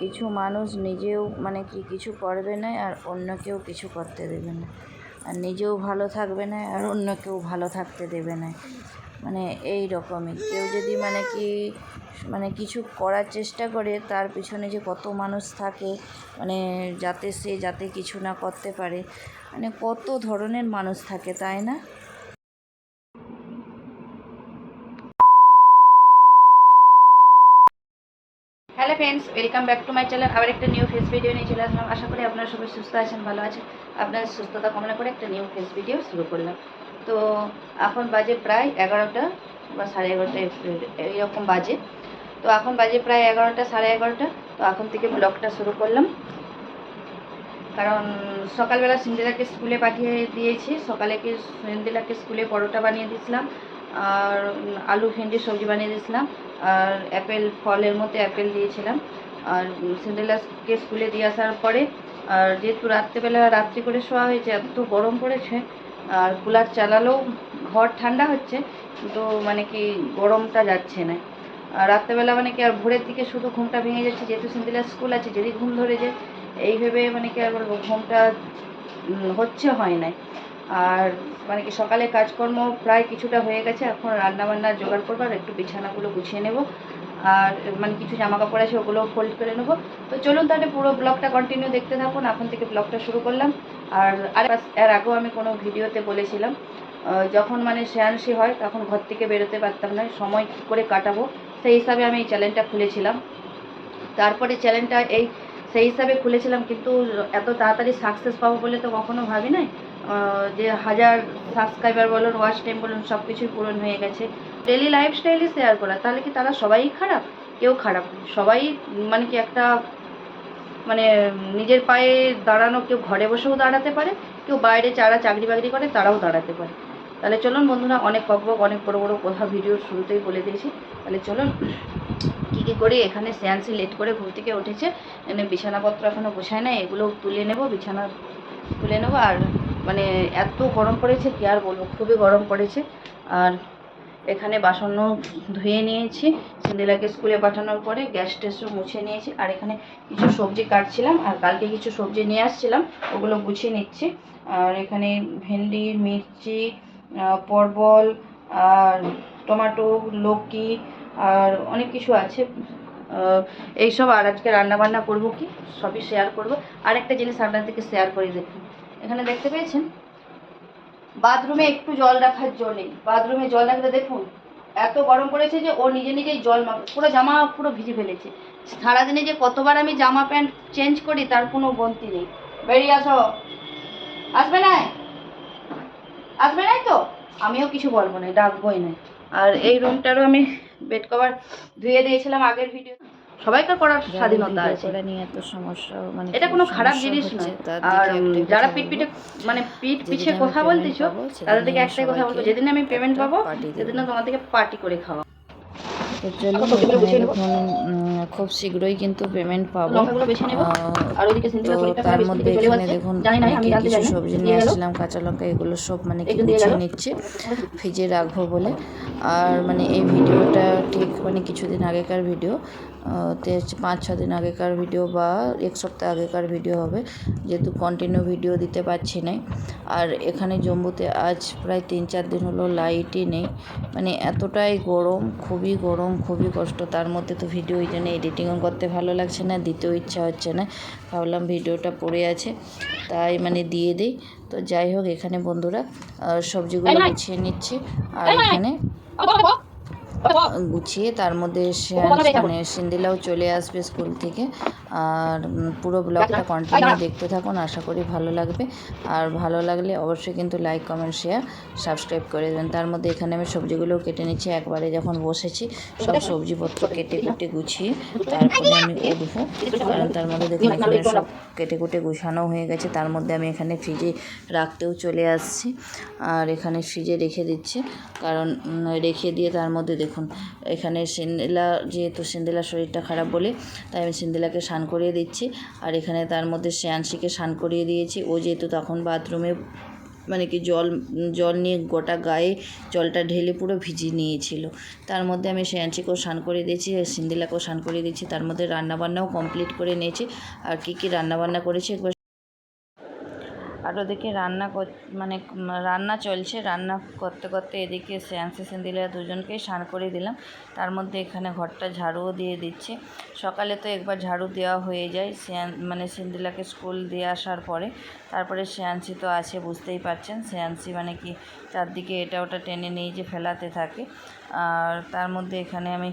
কিছু মানুষ নিজেও মানে কি কিছু করবে না, আর অন্য কেউ কিছু করতে দেবে না। আর নিজেও ভালো থাকবে না, আর অন্য কেউ ভালো থাকতে দেবে না। মানে এই রকমই। কেউ যদি মানে কি মানে কিছু করার চেষ্টা করে, তার পিছনে যে কত মানুষ থাকে মানে যাতে সে যাতে কিছু না করতে পারে মানে কত ধরনের মানুষ থাকে, তাই না? Hello friends welcome back to my channel আবার একটা নিউ ফেস ভিডিও নিয়ে চলে আসলাম। আশা করি আপনারা সবাই সুস্থ আছেন, ভালো আছেন। আপনার সুস্থতা কামনা করে একটা নিউ ফেস ভিডিও শুরু করলাম। তো এখন বাজে প্রায় এগারোটা বা সাড়ে এগারোটা, এইরকম বাজে। তো এখন বাজে প্রায় এগারোটা, সাড়ে এগারোটা। তো এখন থেকে ব্লগটা শুরু করলাম। কারণ সকালবেলা সিন্দিলাকে স্কুলে পাঠিয়ে দিয়েছি। সকালে কি সিন্দিলাকে স্কুলে পরোটা বানিয়ে দিয়েছিলাম। আর আলু ভেন্ডি সবজি বানিয়ে দিয়েছিলাম। আর অ্যাপেল, ফলের মধ্যে অ্যাপেল দিয়েছিলাম। আর সিন্ডেলাকে স্কুলে দিয়ে আসার পরে, আর যেহেতু রাত্রেবেলা রাত্রি করে শোয়া হয়েছে, এত গরম পড়েছে, আর কুলার চালালেও ঘর ঠান্ডা হচ্ছে, কিন্তু মানে কি গরমটা যাচ্ছে না। আর রাত্রেবেলা মানে কি আর ভোরের দিকে শুধু ঘুমটা ভেঙে যাচ্ছে, যেহেতু সিন্দিলা স্কুল আছে, যদি ঘুম ধরে যায় এইভাবে মানে কি আর বলব, ঘুমটা হচ্ছে হয় নাই। আর মানে কি সকালে কাজকর্ম প্রায় কিছুটা হয়ে গেছে, এখন রান্না বান্না জোগাড় করব আর একটু বিছানাগুলো গুছিয়ে নেব। আর মানে কিছু জামা কাপড় আছে ওগুলো ফোল্ড করে নেব। তো চলুন তাহলে পুরো ব্লগটা কন্টিনিউ দেখতে থাকুন, এখন থেকে ব্লগটা শুরু করলাম। আর আর এর আগেও আমি কোনো ভিডিওতে বলেছিলাম যখন মানে সেয়ানসি হয় তখন ঘর থেকে বেরোতে পারতাম না, সময় কী করে কাটাবো, সেই হিসাবে আমি এই চ্যানেলটা খুলেছিলাম। তারপরে চ্যানেলটা এই সেই হিসাবে খুলেছিলাম, কিন্তু এত তাড়াতাড়ি সাকসেস পাবো বলে তো কখনো ভাবি নাই যে হাজার সাবস্ক্রাইবার বলুন ওয়াচ টাইম বলুন সব কিছুই পূরণ হয়ে গেছে। ডেলি লাইফস্টাইলই শেয়ার করা। তাহলে কি তারা সবাই খারাপ? কেউ খারাপ সবাই মানে কি একটা মানে নিজের পায়ে দাঁড়ানো, কেউ ঘরে বসেও দাঁড়াতে পারে, কেউ বাইরে যারা চাকরি বাকরি করে, তারাও দাঁড়াতে পারে। তাহলে চলুন বন্ধুরা, অনেক বক বক, অনেক বড় বড় কথা ভিডিও শুরুতেই বলে দিয়েছি। তাহলে চলুন, কী কী করি? এখানে শ্যান্সি লেট করে ঘুম থেকে উঠেছে। এখানে বিছানাপত্র এখনও গোছায় না এগুলো তুলে নেব, বিছানা তুলে নেব আর মানে এত গরম পড়েছে কি আর বলব, খুবই গরম পড়েছে। আর এখানে বাসনও ধুয়ে নিয়েছি, সিন্দিলাকে স্কুলে পাঠানোর পরে গ্যাস টেসও মুছে নিয়েছি। আর এখানে কিছু সবজি কাটছিলাম, আর কালকে কিছু সবজি নিয়ে আসছিলাম, ওগুলো গুছিয়ে নিচ্ছি। আর এখানে ভেন্ডি, মির্চি পরবল আর টমেটো, লৌকি, আর অনেক কিছু আছে। এইসব আর আজকে রান্না বান্না করব কি? সবই শেয়ার করব। আর একটা জিনিস আপনাদেরকে শেয়ার করে দেখুন এখানে দেখতে পেয়েছেন? বাথরুমে একটু জল রাখার জল নেই বাথরুমে জল রাখলে দেখুন, এত গরম পড়েছে যে ও নিজে নিজেই জল মাখে পুরো জামা পুরো ভিজে ফেলেছে। সারাদিনে যে কতবার আমি জামা প্যান্ট চেঞ্জ করি, তার কোনো বন্তি নেই। বেরিয়ে আসো। আসবে না? আসবে নাই তো? আমিও কিছু বলব না ডাকবোই না। আর এই রুমটারও আমি বেড কভার ধুয়ে দিয়েছিলাম আগের ভিডিও সবাইকার করার স্বাধীনতা আছে। এটা নিয়ে এত সমস্যা মানে এটা কোনো খারাপ জিনিস না নয়। আর যারা পিট পিঠ পিঠে মানে পিট পিছে কথা বলতেছো তাদের থেকে একটাই কথা বলব যেদিন আমি পেমেন্ট পাবো। সেদিন তোমাদেরকে পার্টি করে খাওয়া। তো চলুন উম, খুব শীঘ্রই কিন্তু পেমেন্ট পাবো। তো তার মধ্যে এখানে দেখুন কিছু সবজি নিয়ে গেলো। আসছিলাম কাঁচা লঙ্কা এগুলো সব মানে গুছিয়ে নিচ্ছে ফ্রিজে রাখব বলে। আর মানে এই ভিডিওটা ঠিক মানে কিছুদিন আগেকার ভিডিও তে হচ্ছে পাঁচ ছ দিন আগেকার ভিডিও বা এক সপ্তাহ আগেকার ভিডিও হবে। যেহেতু কন্টিনিউ ভিডিও দিতে পারছি না আর এখানে জম্মুতে আজ প্রায় তিন চার দিন হলো লাইটই নেই। মানে এতটাই গরম খুবই গরম খুবই কষ্ট। তার মধ্যে তো ভিডিও ওই জন্য এডিটিংও করতে ভালো লাগছে না দিতেও ইচ্ছা হচ্ছে না। ভাবলাম ভিডিওটা পড়ে আছে তাই মানে দিয়ে দিই। তো যাই হোক এখানে বন্ধুরা সবজিগুলো গুছিয়ে নিচ্ছি আর এখানে গুছিয়ে তার মধ্যে মানে সিন্দিলাও চলে আসবে স্কুল থেকে। আর পুরো ব্লগটা কন্টিনিউ দেখতে থাকুন আশা করি ভালো লাগবে। আর ভালো লাগলে অবশ্যই কিন্তু লাইক কমেন্ট শেয়ার সাবস্ক্রাইব করে দেবেন। তার মধ্যে এখানে আমি সবজিগুলো কেটে নিচ্ছি। একবারে যখন বসেছি সব সবজিপত্র কেটে কুটে গুছিয়ে তারপরে আমি উঠবো কারণ তার মধ্যে দেখুন এখানে সব কেটে কুটে গুছানো হয়ে গেছে। তার মধ্যে আমি এখানে ফ্রিজে রাখতেও চলে আসছি। আর এখানে ফ্রিজে রেখে দিচ্ছি। কারণ রেখে দিয়ে তার মধ্যে দেখুন এখানে সিন্দিলা যেহেতু সিন্দিলার শরীরটা খারাপ বলে, তাই আমি সিন্দিলাকে স্নান করিয়ে দিচ্ছি। আর এখানে তার মধ্যে শ্রেয়াংশীকে স্নান করিয়ে দিয়েছি। ও যেহেতু তখন বাথরুমে মানে কি জল জল নিয়ে গোটা গায়ে জলটা ঢেলে পুরো ভিজিয়ে নিয়েছিল। তার মধ্যে আমি শ্রেয়াংশীকেও স্নান করে দিয়েছি সিন্দিলাকেও স্নান করে দিয়েছি। তার মধ্যে রান্নাবান্নাও কমপ্লিট করে নিয়েছি। আর কী কী রান্নাবান্না করেছি একবার আর ওদিকে রান্না মানে রান্না চলছে। রান্না করতে করতে এদিকে শ্রেয়াংশী সিন্দিলা দুজনকেই স্নান করে দিলাম। তার মধ্যে এখানে ঘরটা ঝাড়ুও দিয়ে দিচ্ছে। সকালে তো একবার ঝাড়ু দেওয়া হয়ে যায় শ্রেয়ান মানে সিন্দিলাকে স্কুল দিয়ে আসার পরে। তারপরে শ্রেয়াংশী তো আছে, বুঝতেই পারছেন। শ্রেয়াংশী মানে কি, চারদিকে এটা ওটা টেনে নিয়ে যে ফেলাতে থাকে। আর তার মধ্যে এখানে আমি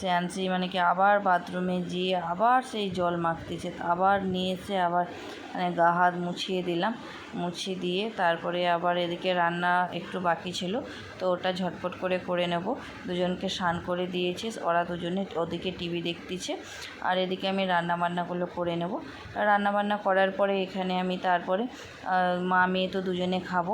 শ্রেয়াংশী মানে কি আবার বাথরুমে গিয়ে আবার সেই জল মাখতেছে, আবার নিয়ে এসে আবার মানে গা হাত মুছিয়ে দিলাম, মুছিয়ে দিয়ে তারপরে আবার এদিকে রান্না একটু বাকি ছিল, তো ওটা ঝটপট করে করে নেব। দুজনকে স্নান করে দিয়েছি, ওরা দুজনে ওদিকে টিভি দেখতেছে, আর এদিকে আমি রান্না বান্নাগুলো করে নেব। রান্না বান্না করার পরে এখানে আমি তারপরে মা, মেয়ে তো দুজনে খাব।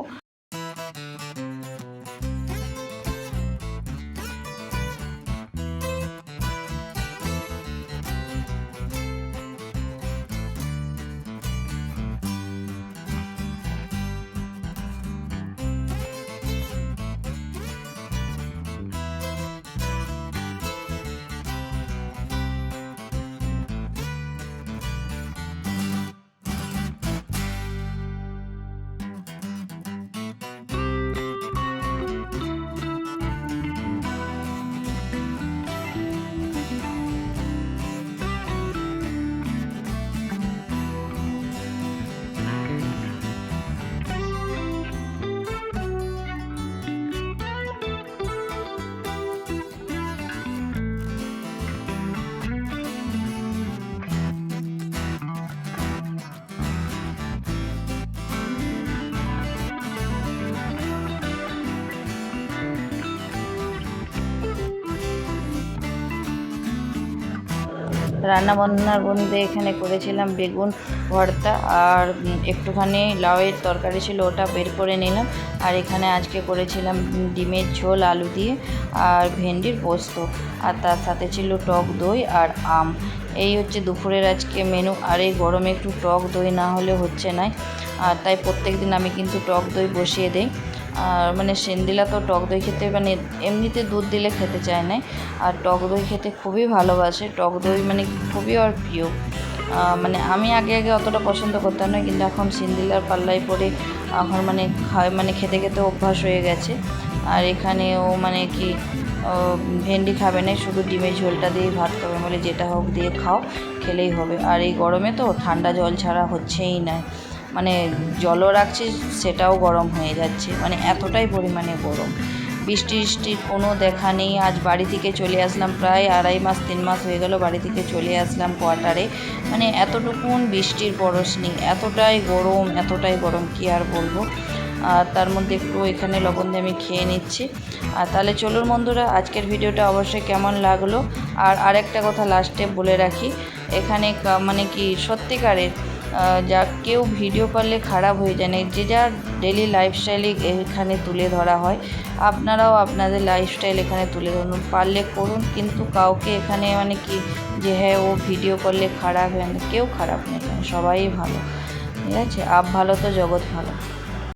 রান্না বান্নার মধ্যে এখানে করেছিলাম বেগুন, ভর্তা আর একটুখানি লাউয়ের তরকারি ছিল, ওটা বের করে নিলাম। আর এখানে আজকে করেছিলাম ডিমের ঝোল, আলু দিয়ে আর ভেন্ডির পোস্ত। আর তার সাথে ছিল টক দই আর আম। এই হচ্ছে দুপুরের আজকে মেনু। আর এই গরমে একটু টক দই না হলে হচ্ছে না। আর তাই প্রত্যেক দিন আমি কিন্তু টক দই বসিয়ে দিই। আর মানে সেন্দিলা তো টক দই খেতে মানে এমনিতে দুধ দিলে খেতে চায় না। আর টক দই খেতে খুবই ভালোবাসে। টক দই মানে খুবই ওর প্রিয়। মানে আমি আগে আগে অতটা পছন্দ করতাম না, কিন্তু এখন সিন্দিলার পাল্লায় পড়ে এখন মানে খায় মানে খেতে খেতে অভ্যাস হয়ে গেছে। আর এখানে ও মানে কি ভেন্ডি খাবে না, শুধু ডিমের ঝোলটা দিয়ে ভাত খাবে, বলে যেটা হোক দিয়ে খাও, খেলেই হবে। আর এই গরমে তো ঠান্ডা জল ছাড়া হচ্ছেই না। মানে জলও রাখছি সেটাও গরম হয়ে যাচ্ছে। মানে এতটাই পরিমাণে গরম। বৃষ্টি বৃষ্টির কোনো দেখা নেই। আজ বাড়ি থেকে চলে আসলাম প্রায় আড়াই মাস, তিন মাস হয়ে গেল বাড়ি থেকে চলে আসলাম কোয়ার্টারে। মানে এতটুকুন বৃষ্টির পরশ নেই। এতটাই গরম এতটাই গরম, কি আর বলব? আর তার মধ্যে একটু এখানে লবণ দিয়ে আমি খেয়ে নিচ্ছি। আর তাহলে চলুন বন্ধুরা, আজকের ভিডিওটা অবশ্যই কেমন লাগল? আর আরেকটা কথা লাস্টে বলে রাখি। এখানে মানে কি সত্যিকারের যা কেউ ভিডিও করলে খারাপ হয়ে যায় না। যে যার ডেলি লাইফস্টাইলে এখানে তুলে ধরা হয়, আপনারাও আপনাদের লাইফস্টাইল এখানে তুলে ধরুন। পারলে করুন, কিন্তু কাউকে এখানে মানে কি যে হ্যাঁ ও ভিডিও করলে খারাপ হয় না। কেউ খারাপ নেই, সবাই ভালো। ঠিক আছে? আপ ভালো তো জগৎ ভালো।